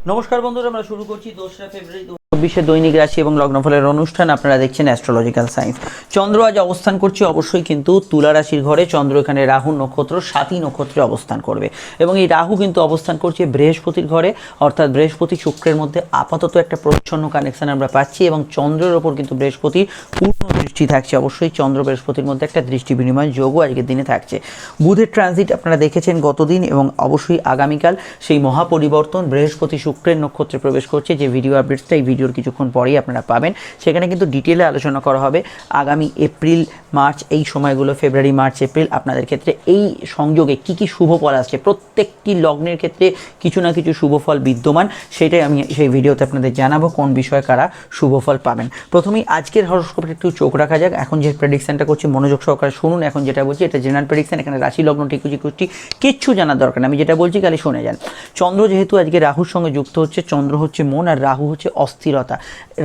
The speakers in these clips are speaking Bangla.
নমস্কার বন্ধুরা আমরা শুরু করছি দোসরা ফেব্রুয়ারি চব্বিশে দৈনিক রাশি এবং লগ্নফলের অনুষ্ঠান আপনারা দেখছেন অ্যাস্ট্রোলজিক্যাল সায়েন্স চন্দ্র আজ অবস্থান করছে অবশ্যই কিন্তু তুলা রাশির ঘরে। চন্দ্র এখানে রাহু নক্ষত্র, সাতী নক্ষত্রে অবস্থান করবে। এবং এই রাহু কিন্তু অবস্থান করছে বৃহস্পতির ঘরে। অর্থাৎ বৃহস্পতি শুক্রের মধ্যে আপাতত একটা প্রচ্ছন্ন কানেকশন আমরা পাচ্ছি এবং চন্দ্রের ওপর কিন্তু বৃহস্পতির পূর্ণ দৃষ্টি থাকছে। অবশ্যই চন্দ্র বৃহস্পতির মধ্যে একটা দৃষ্টি বিনিময় যোগও আজকের দিনে থাকছে। বুধের ট্রানজিট আপনারা দেখেছেন গতদিন এবং অবশ্যই আগামীকাল। সেই মহাপরিবর্তন বৃহস্পতি শুক্রের নক্ষত্রে প্রবেশ করছে। যে ভিডিও আপডেটসটা এই ভিডিওর কিছুক্ষণ পরেই আপনারা পাবেন। সেখানে কিন্তু ডিটেলে আলোচনা করা হবে আগামী এপ্রিল, মার্চ, এই সময়গুলো, ফেব্রুয়ারি, মার্চ, এপ্রিল। আপনাদের ক্ষেত্রে এই সংযোগে কি কি শুভ ফল আসছে? প্রত্যেকটি লগ্নের ক্ষেত্রে কিছু না কিছু শুভ ফল বিদ্যমান। সেটাই আমি সেই ভিডিওতে আপনাদের জানাব কোন বিষয়ে কারা শুভ ফল পাবেন। প্রথমেই আজকের হরস্কোপে একটু চোখ রাখা যাক। এখন যে প্রেডিকশনটা করছি, মনোযোগ সহকারে শুনুন। এখন যেটা বলছি, এটা জেনারেল প্রেডিকশন এখানে রাশি লগ্ন টিকুচি কুচি কিচ্ছু জানার দরকার আমি যেটা বলছি, খালি শুনে যান। চন্দ্র যেহেতু আজকে রাহুর সঙ্গে যুক্ত হচ্ছে, চন্দ্র হচ্ছে মন আর রাহু হচ্ছে অস্থিরতা।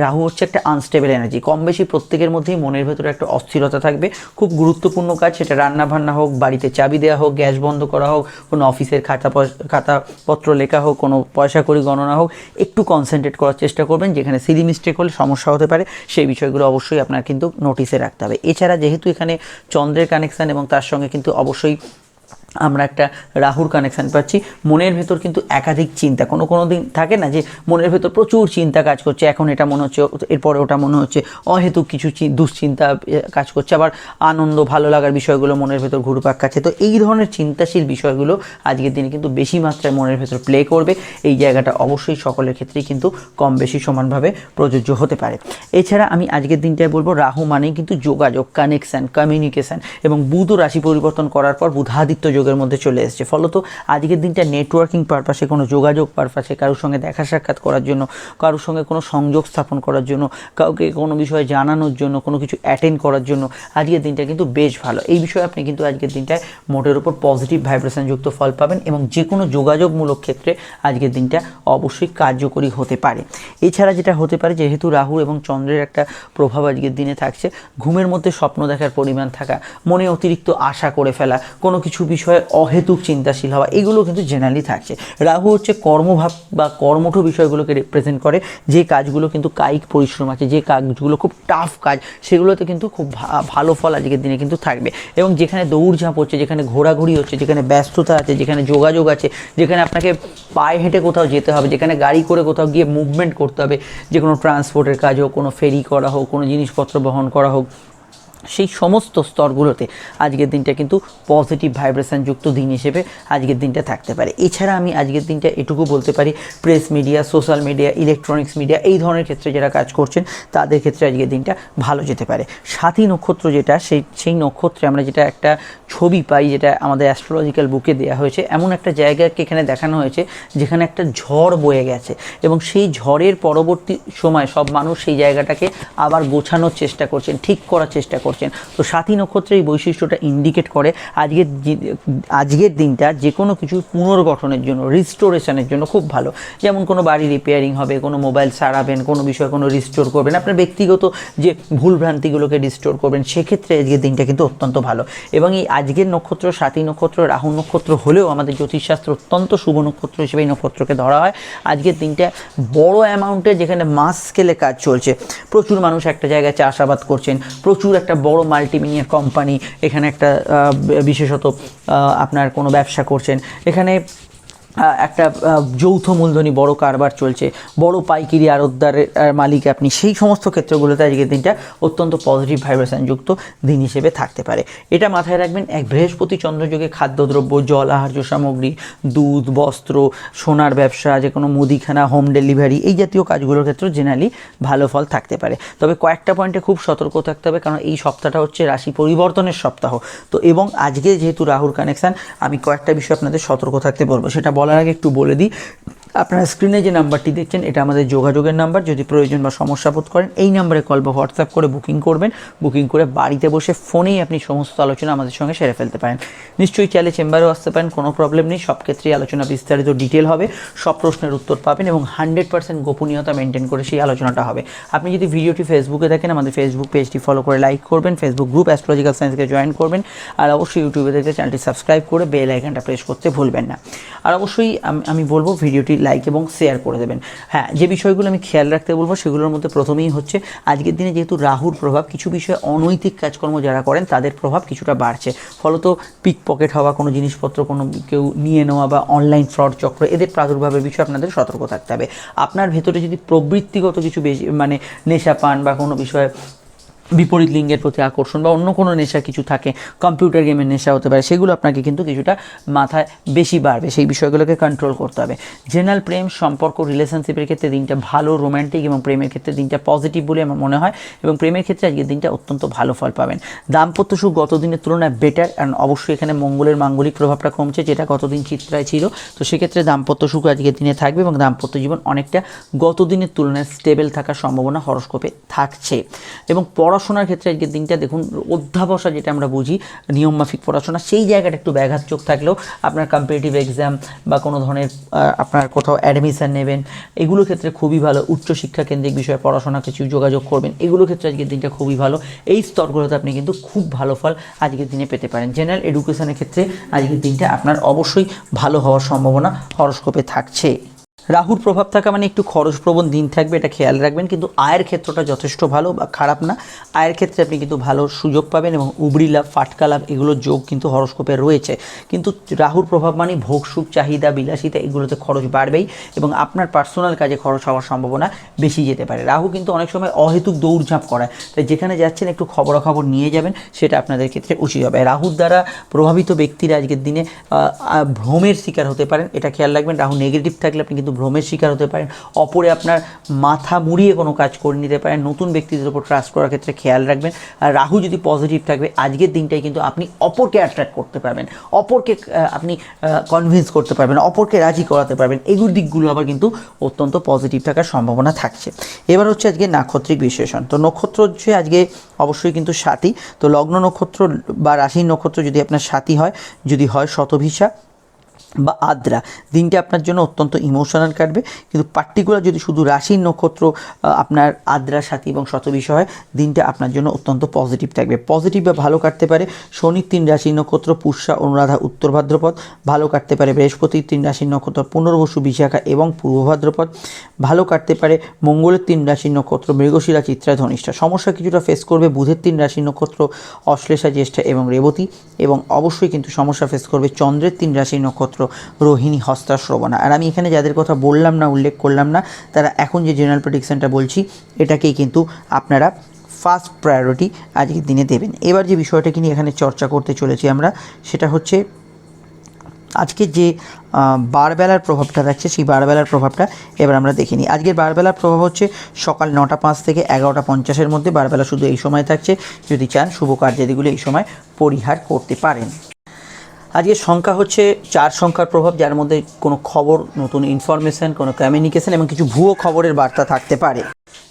রাহু হচ্ছে একটা আনস্টেবল এনার্জি কম বেশি প্রত্যেকের মধ্যেই মনের ভেতরে একটা অস্থিরতা থাকবে। খুব গুরুত্বপূর্ণ কাজ সেটা রান্না বান্না হোক, বাড়িতে চাবি দেওয়া হোক, গ্যাস বন্ধ করা হোক, কোনো অফিসের খাতা খাতাপত্র লেখা হোক, কোনো পয়সা করি গণনা হোক, একটু কনসেন্ট্রেট করার চেষ্টা করবেন, যেখানে সিলি মিস্টেক হলে সমস্যা হতে পারে, সেই বিষয়গুলো অবশ্যই আপনার কিন্তু নোটিসে রাখতে হবে। এছাড়া যেহেতু এখানে চন্দ্রের কানেকশান এবং তার সঙ্গে কিন্তু অবশ্যই আমরা একটা রাহুর কানেকশান পাচ্ছি। মনের ভেতর কিন্তু একাধিক চিন্তা, কোনো কোনো দিন থাকে না যে মনের ভেতর প্রচুর চিন্তা কাজ করছে, এখন এটা মনে হচ্ছে, এরপরে ওটা মনে হচ্ছে, অহেতুক কিছু দুশ্চিন্তা কাজ করছে, আবার আনন্দ, ভালো লাগার বিষয়গুলো মনের ভেতর ঘুরপাক খাচ্ছে। তো এই ধরনের চিন্তাশীল বিষয়গুলো আজকের দিনে কিন্তু বেশি মাত্রায় মনের ভেতর প্লে করবে। এই জায়গাটা অবশ্যই সকলের ক্ষেত্রেই কিন্তু কম বেশি সমানভাবে প্রযোজ্য হতে পারে। এছাড়া আমি আজকের দিনটায় বলব, রাহু মানেই কিন্তু যোগাযোগ কানেকশান কমিউনিকেশান এবং বুধ রাশি পরিবর্তন করার পর বুধাদিত্য যোগের মধ্যে চলে এসেছে। ফলত আজকের দিনটা নেটওয়ার্কিং পারপাসে কোনো যোগাযোগ পারপাসে কারোর সঙ্গে দেখা সাক্ষাৎ করার জন্য, কারোর সঙ্গে কোনো সংযোগ স্থাপন করার জন্য, কাউকে কোনো বিষয়ে জানানোর জন্য, কোনো কিছু অ্যাটেন্ড করার জন্য আজকের দিনটা কিন্তু বেশ ভালো। এই বিষয়ে আপনি কিন্তু আজকের দিনটায় মোটের উপর পজিটিভ ভাইব্রেশন যুক্ত ফল পাবেন এবং যে কোনো যোগাযোগমূলক ক্ষেত্রে আজকের দিনটা অবশ্যই কার্যকরী হতে পারে। এছাড়া যেটা হতে পারে, যেহেতু রাহু এবং চন্দ্রের একটা প্রভাব আজকের দিনে থাকছে, ঘুমের মধ্যে স্বপ্ন দেখার পরিমাণ থাকা, মনে অতিরিক্ত আশা করে ফেলা, কোনো কিছু বিষয়ে অহেতুক চিন্তাশীল হওয়া, এগুলো কিন্তু জেনারেলি থাকছে। রাহু হচ্ছে কর্মভাব বা কর্মঠ বিষয়গুলোকে রিপ্রেজেন্ট করে, যে কাজগুলো কিন্তু কায়িক পরিশ্রম আছে, যে কাজগুলো খুব টাফ কাজ, সেগুলোতে কিন্তু খুব ভালো ফল আজকের দিনে কিন্তু থাকবে। এবং যেখানে দৌড়ঝাঁপ হচ্ছে, যেখানে ঘোরাঘুরি হচ্ছে, যেখানে ব্যস্ততা আছে, যেখানে যোগাযোগ আছে, যেখানে আপনাকে পায়ে হেঁটে কোথাও যেতে হবে, যেখানে গাড়ি করে কোথাও গিয়ে মুভমেন্ট করতে হবে, যে কোনো ট্রান্সপোর্টের কাজ হোক, কোনো ফেরি করা হোক, কোনো জিনিসপত্র বহন করা হোক সেই সমস্ত স্তরগুলোতে আজকের দিনটা কিন্তু পজিটিভ ভাইব্রেশন যুক্ত দিন হিসেবে আজকের দিনটা থাকতে পারে। এছাড়া আমি আজকের দিনটা এটুকু বলতে পারি press media social media electronics media এই ধরনের ক্ষেত্রে যারা কাজ করছেন, তাদের ক্ষেত্রে আজকের দিনটা ভালো যেতে পারে। সাথী নক্ষত্র যেটা, সেই সেই নক্ষত্রে আমরা যেটা একটা ছবি পাই, যেটা আমাদের অ্যাস্ট্রোলজিক্যাল বুকে দেওয়া হয়েছে, এমন একটা জায়গাকে এখানে দেখানো হয়েছে, যেখানে একটা ঝড় বয়ে গেছে। এবং সেই ঝড়ের পরবর্তী সময় সব মানুষ সেই জায়গাটাকে আবার গোছানোর চেষ্টা করছেন, ঠিক করার চেষ্টা করছেন। তো সাথী নক্ষত্রের এই বৈশিষ্ট্যটা ইন্ডিকেট করে আজকের আজকের দিনটা যে কোনো কিছু পুনর্গঠনের জন্য রিস্টোরেশনের জন্য খুব ভালো। যেমন কোনো বাড়ি রিপেয়ারিং হবে, কোনো মোবাইল সারাবেন, কোনো বিষয়ে কোনো রিস্টোর করবেন, আপনার ব্যক্তিগত যে ভুলভ্রান্তিগুলোকে রিস্টোর করবেন, সেক্ষেত্রে আজকের দিনটা কিন্তু অত্যন্ত ভালো। এবং এই আজকের নক্ষত্র, সাথী নক্ষত্র, রাহু নক্ষত্র হলেও আমাদের জ্যোতিষশাস্ত্র অত্যন্ত শুভ নক্ষত্র হিসেবে এই নক্ষত্রকে ধরা হয়। আজকের দিনটা বড় অ্যামাউন্টে যেখানে মাস স্কেলে কাজ চলছে। প্রচুর মানুষ একটা জায়গায় চাষাবাদ করছেন, প্রচুর একটা বড় মাল্টিমিনিয়ার কোম্পানি এখানে একটা বিশেষত আপনার কোনো ব্যবসা করছেন। এখানে একটা যৌথ মূলধনী বড় কারবার চলছে বড় পাইকিরি আড়তদারের আহ, মালিক আপনি সেই সমস্ত ক্ষেত্রগুলোতে আজকের দিনটা অত্যন্ত পজিটিভ ভাইব্রেশন যুক্ত দিন হিসেবে থাকতে পারে। এটা মাথায় রাখবেন এক বৃহস্পতি চন্দ্রযোগে খাদ্যদ্রব্য জল আহার্য সামগ্রী দুধ বস্ত্র সোনার ব্যবসা যে কোনো মুদিখানা হোম ডেলিভারি এই জাতীয় কাজগুলোর ক্ষেত্রে জেনারেলি ভালো ফল থাকতে পারে। তবে কয়েকটা পয়েন্টে খুব সতর্ক থাকতে হবে কারণ এই সপ্তাহটা হচ্ছে রাশি পরিবর্তনের সপ্তাহ। তো এবং আজকে যেহেতু রাহুর কানেকশান আমি কয়েকটা বিষয় আপনাদের সতর্ক থাকতে বলব সেটা বলার আগে একটু বলে দিই আপনারা স্ক্রিনে যে নাম্বারটি দেখছেন, এটা আমাদের যোগাযোগের নাম্বার। যদি প্রয়োজন বা সমস্যা বোধ করেন, এই নাম্বারে কল বা হোয়াটসঅ্যাপ করে বুকিং করবেন। বুকিং করে বাড়িতে বসে ফোনেই আপনি সমস্ত আলোচনা আমাদের সঙ্গে সেরে ফেলতে পারেন। নিশ্চয়ই চাইলে চেম্বারেও আসতে পারেন, কোনো প্রবলেম নেই। সব ক্ষেত্রেই আলোচনা বিস্তারিত ডিটেল হবে। সব প্রশ্নের উত্তর পাবেন এবং হান্ড্রেড পার্সেন্ট গোপনীয়তা মেনটেন করে সেই আলোচনাটা হবে। আপনি যদি ভিডিওটি ফেসবুকে দেখেন, আমাদের ফেসবুক পেজটি ফলো করে লাইক করবেন ফেসবুক গ্রুপ অ্যাস্ট্রোলজিক্যাল সায়েন্সকে জয়েন করবেন, আর অবশ্যই ইউটিউবে দেখতে চ্যানেলটি সাবস্ক্রাইব করে বেল আইকনটা প্রেস করতে ভুলবেন না। আর অবশ্যই আমি বলব, ভিডিওটি লাইক এবং শেয়ার করে দেবেন। হ্যাঁ যে বিষয়গুলো আমি খেয়াল রাখতে বলব, সেগুলোর মধ্যে প্রথমেই হচ্ছে, আজকের দিনে যেহেতু রাহুর প্রভাব, কিছু বিষয়ে অনৈতিক কাজকর্ম যারা করেন, তাদের প্রভাব কিছুটা বাড়ছে। ফলত পিক পকেট হওয়া, কোনো জিনিসপত্র, কোনো কেউ নিয়ে নেওয়া বা অনলাইন ফ্রড চক্র, এদের প্রাদুর্ভাবের বিষয়ে আপনাদের সতর্ক থাকতে হবে। আপনার ভেতরে যদি প্রবৃত্তিগত কিছু বেশি মানে নেশা পান বা কোনো বিষয়ে বিপরীত লিঙ্গের প্রতি আকর্ষণ বা অন্য কোনো নেশা কিছু থাকে কম্পিউটার গেমের নেশা হতে পারে, সেগুলো আপনাকে কিন্তু কিছুটা মাথায় বেশি বাড়বে। সেই বিষয়গুলোকে কন্ট্রোল করতে হবে। জেনারেল প্রেম, সম্পর্ক রিলেশনশিপের ক্ষেত্রে দিনটা ভালো রোম্যান্টিক এবং প্রেমের ক্ষেত্রে দিনটা পজিটিভ বলে আমার মনে হয় এবং প্রেমের ক্ষেত্রে আজকের দিনটা অত্যন্ত ভালো ফল পাবেন। দাম্পত্য সুখ গত দিনের তুলনায় বেটার কারণ অবশ্যই এখানে মঙ্গলের মাঙ্গলিক প্রভাবটা কমছে, যেটা গতদিন চিত্রায় ছিল। তো সেক্ষেত্রে দাম্পত্য সুখ আজকের দিনে থাকবে এবং দাম্পত্য জীবন অনেকটা গত দিনের তুলনায় স্টেবল থাকার সম্ভাবনা হরস্কোপে থাকছে। এবং পড়াশোনার ক্ষেত্রে আজকের দিনটা দেখুন অধ্যাবসা যেটা আমরা বুঝি নিয়মমাফিক পড়াশোনা, সেই জায়গাটা একটু ব্যাঘাত চোখ থাকলেও আপনার কম্পিটিটিভ এক্সাম বা কোনো ধরনের আপনার কোথাও অ্যাডমিশান নেবেন, এগুলো ক্ষেত্রে খুবই ভালো। উচ্চশিক্ষা কেন্দ্রিক বিষয়ে পড়াশোনা কিছু যোগাযোগ করবেন, এগুলো ক্ষেত্রে আজকের দিনটা খুবই ভালো। এই স্তরগুলোতে আপনি কিন্তু খুব ভালো ফল আজকের দিনে পেতে পারেন। জেনারেল এডুকেশনের ক্ষেত্রে আজকের দিনটা আপনার অবশ্যই ভালো হওয়ার সম্ভাবনা হরস্কোপে থাকছে। রাহুর প্রভাব থাকা মানে একটু খরচপ্রবণ দিন থাকবে, এটা খেয়াল রাখবেন। কিন্তু আয়ের ক্ষেত্রটা যথেষ্ট ভালো বা খারাপ না। আয়ের ক্ষেত্রে আপনি কিন্তু ভালো সুযোগ পাবেন এবং উবরি লাভ, ফাটকা লাভ এগুলোর যোগ কিন্তু হরস্কোপে রয়েছে। কিন্তু রাহুর প্রভাব মানে ভোগ, সুখ, চাহিদা, বিলাসিতা এগুলোতে খরচ বাড়বেই এবং আপনার পার্সোনাল কাজে খরচ হওয়ার সম্ভাবনা বেশি যেতে পারে। রাহু কিন্তু অনেক সময় অহেতুক দৌড়ঝাঁপ করায়, তাই যেখানে যাচ্ছেন একটু খবরাখবর নিয়ে যাবেন, সেটা আপনাদের ক্ষেত্রে উচিত হবে। রাহুর দ্বারা প্রভাবিত ব্যক্তিরা আজকের দিনে ভ্রমের শিকার হতে পারেন, এটা খেয়াল রাখবেন। রাহু নেগেটিভ থাকলে আপনি কিন্তু ভ্রমের শিকার হতে পারেন, অপরে আপনার মাথা মুড়িয়ে কোনো কাজ করে নিতে পারেন, নতুন ব্যক্তিদের উপর ট্রাস্ট করার ক্ষেত্রে খেয়াল রাখবেন। আর রাহু যদি পজিটিভ থাকবে, আজকের দিনটাই কিন্তু আপনি অপরকে অ্যাট্রাক্ট করতে পারবেন, অপরকে আপনি কনভিন্স করতে পারবেন, অপরকে রাজি করাতে পারবেন, এগুলো দিকগুলো আবার কিন্তু অত্যন্ত পজিটিভ থাকার সম্ভাবনা থাকছে। এবার হচ্ছে আজকে নাক্ষত্রিক বিশেষণ তো নক্ষত্র হচ্ছে আজকে অবশ্যই কিন্তু সাথী। তো লগ্ন নক্ষত্র বা রাশির নক্ষত্র যদি আপনার সাথী হয়, যদি হয় শতভিসা বা আদ্রা। দিনটা আপনার জন্য অত্যন্ত ইমোশনাল কাটবে। কিন্তু পার্টিকুলার যদি শুধু রাশির নক্ষত্র আপনার আদ্রা, সাথী এবং শতবিষয় হয়, দিনটা আপনার জন্য অত্যন্ত পজিটিভ থাকবে। পজিটিভ বা ভালো কাটতে পারে শনির তিন রাশির নক্ষত্র, পুষ্যা, অনুরাধা, উত্তর ভাদ্রপদ। ভালো কাটতে পারে বৃহস্পতির তিন রাশির নক্ষত্র, পুনর্বসু বিশাখা এবং পূর্ব ভাদ্রপদ। ভালো কাটতে পারে মঙ্গলের তিন রাশির নক্ষত্র, মৃগশিরা, চিত্রা, ধনিষ্ঠা। সমস্যা কিছুটা ফেস করবে বুধের তিন রাশির নক্ষত্র, অশ্লেষা, জ্যেষ্ঠা এবং রেবতী। এবং অবশ্যই কিন্তু সমস্যা ফেস করবে চন্দ্রের তিন রাশির নক্ষত্র রোহিণী হস্তা শ্রবণা আর আমি এখানে যাদের কথা বললাম না, উল্লেখ করলাম না, তারা এখন যে জেনারেল প্রেডিকশনটা বলছি, এটাকেই কিন্তু আপনারা ফার্স্ট প্রায়োরিটি আজকের দিনে দেবেন। এবার যে বিষয়টাকে নিয়ে এখানে চর্চা করতে চলেছি আমরা, সেটা হচ্ছে আজকে যে বারবেলার প্রভাবটা থাকছে, সেই বারবেলার প্রভাবটা এবার আমরা দেখে নিই। আজকের বারবেলার প্রভাব হচ্ছে সকাল নটা পাঁচ থেকে এগারোটা পঞ্চাশের মধ্যে। বারবেলা শুধু এই সময় থাকছে। যদি চান, শুভ কার্যাদিগুলো এই সময় পরিহার করতে পারেন। আজকের সংখ্যা হচ্ছে চার সংখ্যার প্রভাব, যার মধ্যে কোনো খবর, নতুন ইনফরমেশান কোনো কমিউনিকেশান এবং কিছু ভুয়ো খবরের বার্তা থাকতে পারে।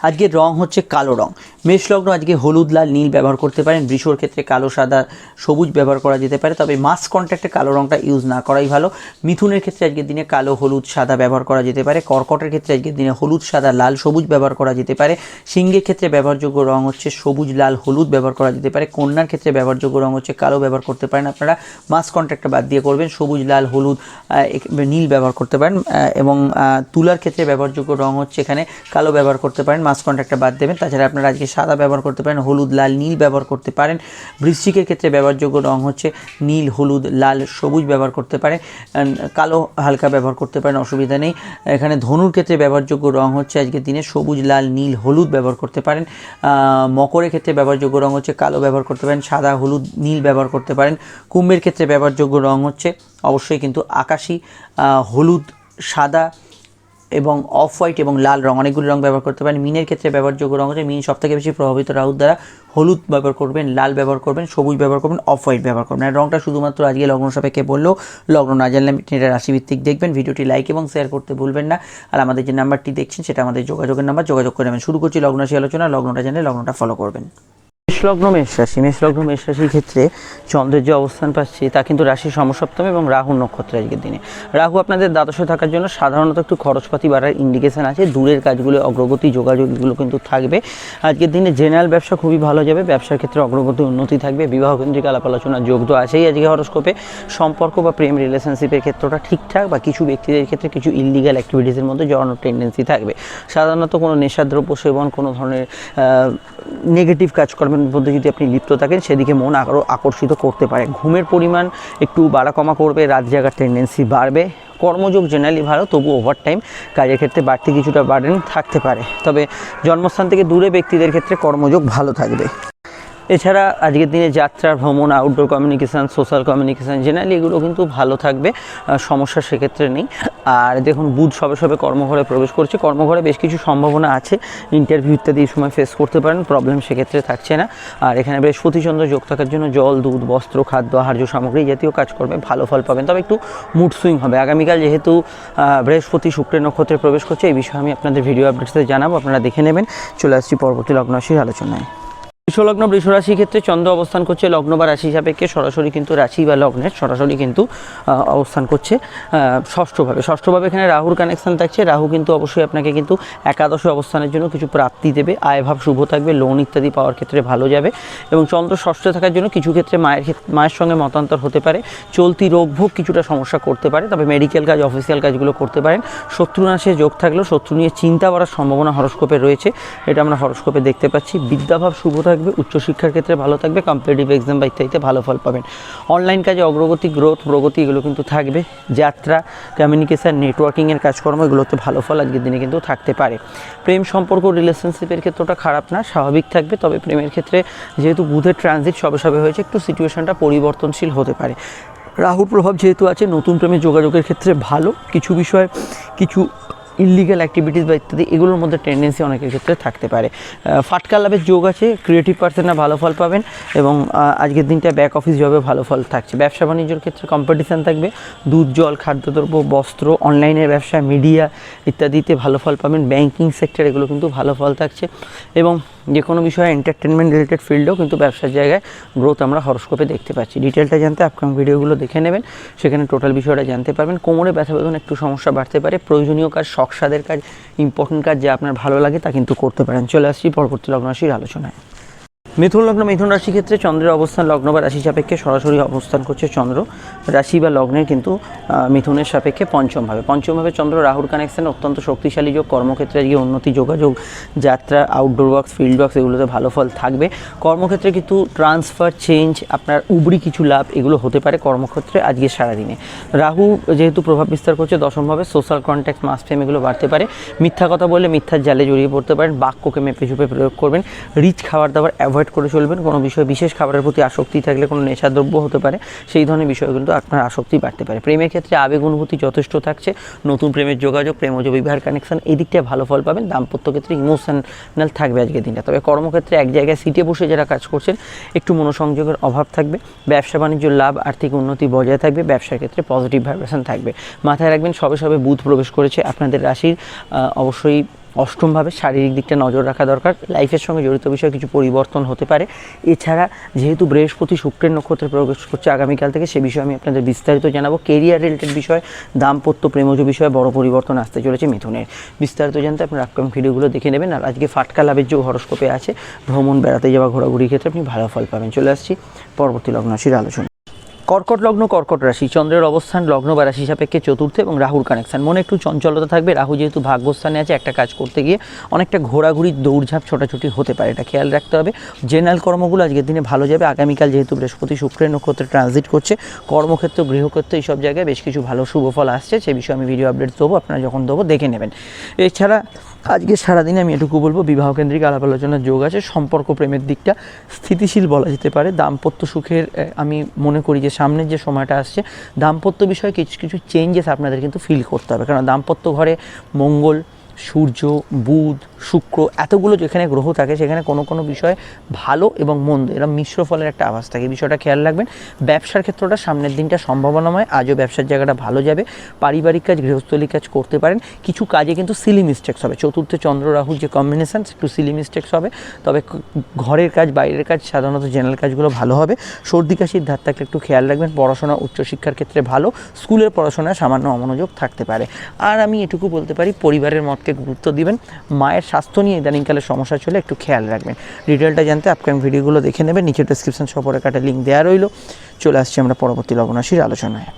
আজকের রং হচ্ছে কালো রং। মেষলগ্ন আজকে হলুদ, লাল, নীল ব্যবহার করতে পারেন। বৃষর ক্ষেত্রে কালো, সাদা, সবুজ ব্যবহার করা যেতে পারে। তবে মাস কন্ট্যাক্টে কালো রংটা ইউজ না করাই ভালো। মিথুনের ক্ষেত্রে আজকের দিনে কালো, হলুদ, সাদা ব্যবহার করা যেতে পারে। কর্কটের ক্ষেত্রে আজকের দিনে হলুদ, সাদা, লাল, সবুজ ব্যবহার করা যেতে পারে। সিংহের ক্ষেত্রে ব্যবহারযোগ্য রং হচ্ছে সবুজ, লাল, হলুদ ব্যবহার করা যেতে পারে। কন্যার ক্ষেত্রে ব্যবহারযোগ্য রং হচ্ছে কালো ব্যবহার করতে পারেন আপনারা। মাস কন্ট্রাক্টটা বাদ দিয়ে করবেন। সবুজ, লাল, হলুদ নীল ব্যবহার করতে পারেন এবং তুলার ক্ষেত্রে ব্যবহারযোগ্য রং হচ্ছে এখানে কালো ব্যবহার করতে পারেন মাস কন্ট্রাক্টটা বাদ দেবেন। তাছাড়া আপনারা আজকে সাদা ব্যবহার করতে পারেন হলুদ লাল নীল ব্যবহার করতে পারেন। বৃশ্চিকের ক্ষেত্রে ব্যবহারযোগ্য রং হচ্ছে নীল হলুদ লাল সবুজ ব্যবহার করতে আহ, কালো হালকা ব্যবহার করতে পারেন অসুবিধা নেই। এখানে ধনুর ক্ষেত্রে ব্যবহারযোগ্য রং হচ্ছে আজকের দিনে সবুজ লাল নীল হলুদ ব্যবহার করতে পারেন। মকরের ক্ষেত্রে ব্যবহারযোগ্য রং হচ্ছে কালো ব্যবহার করতে পারেন সাদা হলুদ নীল ব্যবহার করতে পারেন। কুম্ভের ক্ষেত্রে ব্যবহারযোগ্য রং হচ্ছে অবশ্যই কিন্তু আকাশি হলুদ সাদা এবং অফ হোয়াইট এবং লাল রং, অনেকগুলো রং ব্যবহার করতে পারেন। মিনের ক্ষেত্রে ব্যবহারযোগ্য রং হচ্ছে মিন সব থেকে বেশি প্রভাবিত রাহুর দ্বারা হলুদ ব্যবহার করবেন, লাল ব্যবহার করবেন, সবুজ ব্যবহার করবেন, অফ হোয়াইট ব্যবহার করবেন। আর রংটা শুধুমাত্র আজকে লগ্ন সাপেক্ষে বললেও লগ্ন না জানলে এটা রাশিভিত্তিক দেখবেন। ভিডিওটি লাইক এবং শেয়ার করতে ভুলবেন না। আর আমাদের যে নাম্বারটি দেখছেন, সেটা আমাদের যোগাযোগের নাম্বার যোগাযোগ করে নেবেন। শুরু করছি লগ্ন রাশি আলোচনা। লগ্নটা জানলে লগ্নটা ফলো করবেন। মেষলগ্ন মেষ রাশি মেষলগ্ন মেষ রাশির ক্ষেত্রে চন্দ্রের যে অবস্থান পাচ্ছি, তা কিন্তু রাশি সমসপ্তম এবং রাহু নক্ষত্র আজকের দিনে। রাহু আপনাদের দ্বাদশে থাকার জন্য সাধারণত একটু খরচপাতি বাড়ার ইন্ডিকেশন আছে। দূরের কাজগুলো, অগ্রগতি যোগাযোগ এগুলো কিন্তু থাকবে। আজকের দিনে জেনারেল ব্যবসা খুবই ভালো যাবে। ব্যবসার ক্ষেত্রে অগ্রগতি উন্নতি থাকবে। বিবাহ কেন্দ্রিক আলাপ আলোচনার যোগ তো আছেই আজকে হরস্কোপে সম্পর্ক বা প্রেম রিলেশনশিপের ক্ষেত্রটা ঠিকঠাক বা কিছু ব্যক্তিদের ক্ষেত্রে কিছু ইলিগাল অ্যাক্টিভিটিসের মধ্যে জড়ানোর টেন্ডেন্সি থাকবে। সাধারণত কোনো নেশাদ্রব্য, সেবন, কোনো ধরনের নেগেটিভ কাজকর্মের মধ্যে যদি আপনি লিপ্ত থাকেন, সেদিকে মন আরও আকর্ষিত করতে পারে। ঘুমের পরিমাণ একটু বাড়া কমা করবে রাত জাগার টেন্ডেন্সি বাড়বে। কর্মযোগ জেনারেলি ভালো, তবু ওভার টাইম কাজের ক্ষেত্রে বাড়তি কিছুটা বার্ডেন থাকতে পারে। তবে জন্মস্থান থেকে দূরে ব্যক্তিদের ক্ষেত্রে কর্মযোগ ভালো থাকবে। এছাড়া আজকের দিনে যাত্রা, ভ্রমণ outdoor communication social communication generally এগুলো কিন্তু ভালো থাকবে সমস্যা সেক্ষেত্রে নেই। আর দেখুন, বুধ সবে সবে কর্মঘরে প্রবেশ করছে। কর্মঘরে বেশ কিছু সম্ভাবনা আছে। ইন্টারভিউ ইত্যাদি এই সময় ফেস করতে পারেন প্রবলেম সেক্ষেত্রে থাকছে না। আর এখানে বৃহস্পতিচন্দ্র যোগ থাকার জন্য জল, দুধ, বস্ত্র, খাদ্য, আহার্য সামগ্রী জাতীয় কাজকর্মে ভালো ফল পাবেন। তবে একটু মুড সুইং হবে। আগামীকাল যেহেতু বৃহস্পতি শুক্রের নক্ষত্রে প্রবেশ করছে, এই বিষয়ে আমি আপনাদের ভিডিও আপডেটসে জানাব। আপনারা দেখে নেবেন। চলে আসছি পরবর্তী লগ্নরাশির আলোচনায়। বৃষলগ্ন বৃষরাশি ক্ষেত্রে চন্দ্র অবস্থান করছে, লগ্ন বা রাশি সাপেক্ষে সরাসরি কিন্তু রাশি বা লগ্নের সরাসরি কিন্তু অবস্থান করছে ষষ্ঠভাবে। ষষ্ঠভাবে এখানে রাহুর কানেকশন থাকছে। রাহু কিন্তু অবশ্যই আপনাকে কিন্তু একাদশে অবস্থানের জন্য কিছু প্রাপ্তি দেবে। আয়ভাব শুভ থাকবে লোন ইত্যাদি পাওয়ার ক্ষেত্রে ভালো যাবে এবং চন্দ্র ষষ্ঠে থাকার জন্য কিছু ক্ষেত্রে মায়ের মায়ের সঙ্গে মতান্তর হতে পারে। চলতি রোগ ভোগ কিছুটা সমস্যা করতে পারে, তবে মেডিকেল কাজ অফিসিয়াল কাজগুলো করতে পারেন। শত্রুনাশে যোগ থাকলেও শত্রু নিয়ে চিন্তা করার সম্ভাবনা হরস্কোপে রয়েছে। এটা আমরা হরস্কোপে দেখতে পাচ্ছি। বিদ্যাভাব শুভ থাকবে। উচ্চশিক্ষার ক্ষেত্রে ভালো থাকবে কম্পিটিটিভ এক্সাম বা ইত্যাদিতে ভালো ফল পাবেন। অনলাইন কাজে অগ্রগতি গ্রোথ প্রগতি এগুলো কিন্তু থাকবে। যাত্রা কমিউনিকেশান নেটওয়ার্কিংয়ের কাজকর্ম এগুলোতে ভালো ফল আজকের দিনে কিন্তু থাকতে পারে। প্রেম সম্পর্ক রিলেশনশিপের ক্ষেত্রটা খারাপ না, স্বাভাবিক থাকবে, তবে প্রেমের ক্ষেত্রে যেহেতু বুধের ট্রানজিট সবে সবে হয়েছে, একটু সিচুয়েশনটা পরিবর্তনশীল হতে পারে। রাহুর প্রভাব যেহেতু আছে, নতুন প্রেমের যোগাযোগের ক্ষেত্রে ভালো। কিছু বিষয়, কিছু ইলিগাল অ্যাক্টিভিটিস বা ইত্যাদি, এগুলোর মধ্যে টেন্ডেন্সি অনেকের ক্ষেত্রে থাকতে পারে। ফাটকা লাভের যোগ আছে ক্রিয়েটিভ পার্সনরা ভালো ফল পাবেন এবং আজকের দিনটা ব্যাক অফিস জবে ভালো ফল থাকছে। ব্যবসা বাণিজ্যের ক্ষেত্রে কম্পিটিশান থাকবে, দুধ, জল, খাদ্যদ্রব্য, বস্ত্র অনলাইনের ব্যবসা মিডিয়া ইত্যাদিতে ভালো ফল পাবেন ব্যাংকিং সেক্টর এগুলো কিন্তু ভালো ফল থাকছে এবং যে কোনো বিষয়ে এন্টারটেনমেন্ট রিলেটেড ফিল্ডও কিন্তু ব্যবসার জায়গায় গ্রোথ আমরা হরস্কোপে দেখতে পাচ্ছি। ডিটেলটা জানতে আপকামিং ভিডিওগুলো দেখে নেবেন। সেখানে টোটাল বিষয়টা জানতে পারবেন। কোমরে ব্যথা বেদন একটু সমস্যা বাড়তে পারে। প্রয়োজনীয় কাজ শখসাদের কাজ ইম্পর্টেন্ট কাজ যা আপনার ভালো লাগে তা কিন্তু করতে পারেন। চলে আসছি পরবর্তী লগ্ন রাশির আলোচনায়। মিথুন লগ্ন, মিথুন রাশি ক্ষেত্রে চন্দ্রের অবস্থান লগ্ন বা রাশি সাপেক্ষে সরাসরি অবস্থান করছে চন্দ্র। রাশি বা লগ্নের কিন্তু মিথুনের সাপেক্ষে পঞ্চমভাবে। পঞ্চমভাবে চন্দ্র রাহুর কানেকশন অত্যন্ত শক্তিশালী যোগ, কর্মক্ষেত্রে আজকে উন্নতি, যোগাযোগ, যাত্রা আউটডোর ওয়ার্কস ফিল্ড ওয়ার্কস এগুলোতে ভালো ফল থাকবে। কর্মক্ষেত্রে কিন্তু ট্রান্সফার চেঞ্জ আপনার উবরি কিছু লাভ এগুলো হতে পারে কর্মক্ষেত্রে আজকে সারাদিনে। রাহু যেহেতু প্রভাব বিস্তার করছে দশমভাবে সোশ্যাল কন্ট্যাক্ট মাস ফেম এগুলো বাড়তে পারে। মিথ্যা কথা বললে মিথ্যার জালে জড়িয়ে পড়তে পারেন, বাক্যকে মেপে চুপে প্রয়োগ করবেন রিচ খাবার দাবার অ্যাভয়েড করে চলবেন। কোনো বিষয়ে বিশেষ খাবারের প্রতি আসক্তি থাকলে কোনো নেশাদ্রব্য হতে পারে, সেই ধরনের বিষয় কিন্তু আপনার আসক্তি বাড়তে পারে। প্রেমের ক্ষেত্রে আবেগ অনুভূতি যথেষ্ট থাকছে। নতুন প্রেমের যোগাযোগ, প্রেম প্রেমজ বিবাহের কানেকশন এই দিকটা ভালো ফল পাবেন। দাম্পত্য ক্ষেত্রে ইমোশনাল থাকবে আজকের দিনটা। তবে কর্মক্ষেত্রে এক জায়গায় সিটে বসে যারা কাজ করছেন, একটু মনোসংযোগের অভাব থাকবে। ব্যবসা বাণিজ্য লাভ, আর্থিক উন্নতি বজায় থাকবে। ব্যবসার ক্ষেত্রে পজিটিভ ভাইব্রেশন থাকবে। মাথায় রাখবেন, সবে সবে বুধ প্রবেশ করেছে আপনাদের রাশির। অবশ্যই অষ্টমভাবে শারীরিক দিকটা নজর রাখা দরকার। লাইফের সঙ্গে জড়িত বিষয়ে কিছু পরিবর্তন হতে পারে। এছাড়া যেহেতু বৃহস্পতি শুক্রের নক্ষত্রে প্রবেশ করছে আগামীকাল থেকে, সে বিষয়ে আমি আপনাদের বিস্তারিত জানাব। কেরিয়ার রিলেটেড বিষয়, দাম্পত্য প্রেমজ বিষয়ে বড় পরিবর্তন আসতে চলেছে মিথুনের। বিস্তারিত জানতে আপনার আপকামিং ভিডিওগুলো দেখে নেবেন। আর আজকে ফাটকা লাভের যে হরস্কোপে আছে, ভ্রমণ বেড়াতে যাওয়া, ঘোরাঘুরির ক্ষেত্রে আপনি ভালো ফল পাবেন। চলে আসছি পরবর্তী লগ্নরাশির আলোচনা কর্কট লগ্ন, কর্কট রাশি। চন্দ্রের অবস্থান লগ্ন বা রাশি সাপেক্ষে চতুর্থ এবং রাহুর কানেকশন মনে একটু চঞ্চলতা থাকবে। রাহু যেহেতু ভাগ্যস্থানে আছে, একটা কাজ করতে গিয়ে অনেকটা ঘোরাঘুরি, দৌড়ঝাঁপ ছোটাছুটি হতে পারে। এটা খেয়াল রাখতে হবে। জেনারেল কর্মগুলো আজকের দিনে ভালো যাবে। আগামীকাল যেহেতু বৃহস্পতি শুক্রের নক্ষত্রে ট্রানজিট করছে, কর্মক্ষেত্র, গৃহক্ষেত্র এইসব জায়গায় বেশ কিছু ভালো শুভ ফল আসছে। সে বিষয়ে আমি ভিডিও আপডেট দেবো। আপনারা যখন দেবো, দেখে নেবেন। এছাড়া আজকে সারাদিনে আমি এটুকু বলব বিবাহ কেন্দ্রিক আলাপ আলোচনার যোগ আছে সম্পর্ক প্রেমের দিকটা স্থিতিশীল বলা যেতে পারে, দাম্পত্য সুখের আমি মনে করি যে সামনের যে সময়টা আসছে, দাম্পত্য বিষয়ে কিছু কিছু চেঞ্জেস আপনাদের কিন্তু ফিল করতে হবে। কারণ দাম্পত্য ঘরে মঙ্গল সূর্য, বুধ, শুক্র এতগুলো যেখানে গ্রহ থাকে সেখানে কোনো কোনো বিষয় ভালো এবং মন্দ। এরকম মিশ্র ফলের একটা আভাস থাকে। বিষয়টা খেয়াল রাখবেন। ব্যবসার ক্ষেত্রটা সামনের দিনটা সম্ভাবনাময়। আজও ব্যবসার জায়গাটা ভালো যাবে। পারিবারিক কাজ, গৃহস্থলী কাজ করতে পারেন। কিছু কাজে কিন্তু সিলি মিস্টেক্স হবে। চতুর্থে চন্দ্র রাহুর যে কম্বিনেশান একটু সিলি মিস্টেক্স হবে। তবে ঘরের কাজ, বাইরের কাজ, সাধারণত জেনারেল কাজগুলো ভালো হবে। সর্দি, কাশির ধার থাকলে একটু খেয়াল রাখবেন। পড়াশোনা, উচ্চশিক্ষার ক্ষেত্রে ভালো। স্কুলের পড়াশোনায় সামান্য অমনোযোগ থাকতে পারে। আর আমি এটুকু বলতে পারি, পরিবারের মতকে গুরুত্ব দিবেন। মায়ের স্বাস্থ্য নিয়ে ইদানিংকালে সমস্যা চলে, একটু খেয়াল রাখবেন। ডিটেলটা জানতে আপকামিং ভিডিওগুলো দেখে নেবেন। নিচে ডেসক্রিপশন সপরে কাটা লিঙ্ক দেওয়া রইল। চলে আসছি আমরা পরবর্তী লবণাসীর আলোচনায়।